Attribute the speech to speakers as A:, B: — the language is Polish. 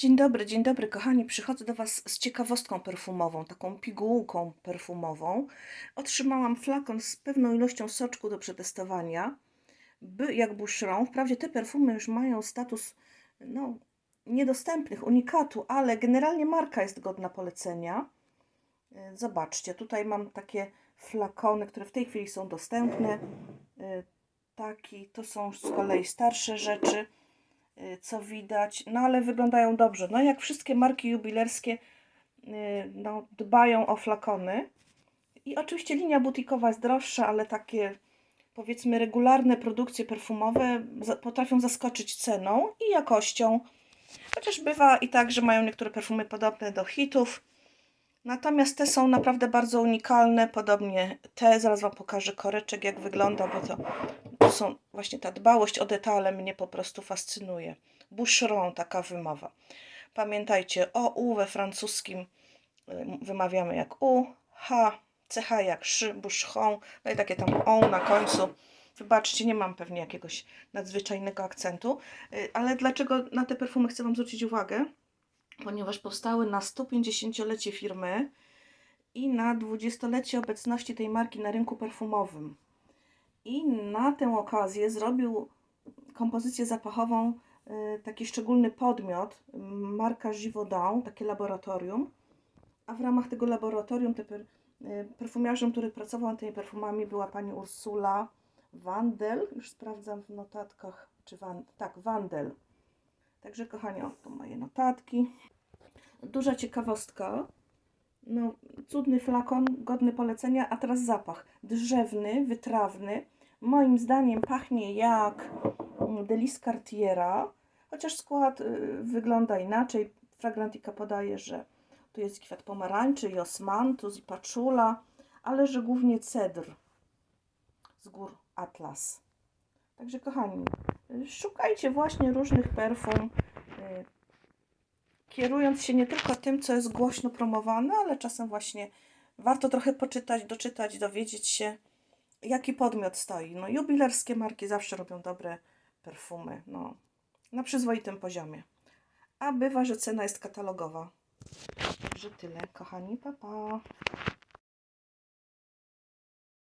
A: Dzień dobry, dzień dobry, kochani. Przychodzę do Was z ciekawostką perfumową, taką pigułką perfumową. Otrzymałam flakon z pewną ilością soczku do przetestowania. By, jak Boucheron. Wprawdzie te perfumy już mają status no, niedostępnych, unikatu, ale generalnie marka jest godna polecenia. E, Zobaczcie, tutaj mam takie flakony, które w tej chwili są dostępne. E, Taki, to są z kolei starsze rzeczy co widać, no ale wyglądają dobrze. No jak wszystkie marki jubilerskie y, no, dbają o flakony. I oczywiście linia butikowa jest droższa, ale takie powiedzmy regularne produkcje perfumowe potrafią zaskoczyć ceną i jakością. Chociaż bywa i tak, że mają niektóre perfumy podobne do hitów. Natomiast te są naprawdę bardzo unikalne, podobnie te, zaraz Wam pokażę koreczek jak wygląda, bo to są właśnie ta dbałość o detale mnie po prostu fascynuje. Boucheron, taka wymowa. Pamiętajcie, o U we francuskim y, wymawiamy jak U, H, CH jak szy, Boucheron, no i takie tam O na końcu. Wybaczcie, nie mam pewnie jakiegoś nadzwyczajnego akcentu, y, ale dlaczego na te perfumy chcę Wam zwrócić uwagę? Ponieważ powstały na 150-lecie firmy i na 20-lecie obecności tej marki na rynku perfumowym. I na tę okazję zrobił kompozycję zapachową y, taki szczególny podmiot, y, marka Givaudan, takie laboratorium. A w ramach tego laboratorium te y, perfumiarzem, który pracował nad tymi perfumami była pani Ursula Wandel. Już sprawdzam w notatkach, czy Van, tak, Wandel. Także kochani, o, tu moje notatki. Duża ciekawostka. No, cudny flakon, godny polecenia, a teraz zapach. Drzewny, wytrawny. Moim zdaniem pachnie jak mm, Delis Cartiera, chociaż skład y, wygląda inaczej. Fragrantika podaje, że tu jest kwiat pomarańczy i osmantus i paczula, ale że głównie cedr z gór Atlas. Także kochani, y, szukajcie właśnie różnych perfum, y, kierując się nie tylko tym, co jest głośno promowane, ale czasem właśnie warto trochę poczytać, doczytać, dowiedzieć się, jaki podmiot stoi. No, jubilerskie marki zawsze robią dobre perfumy, no, na przyzwoitym poziomie. A bywa, że cena jest katalogowa. Także tyle, kochani, pa pa.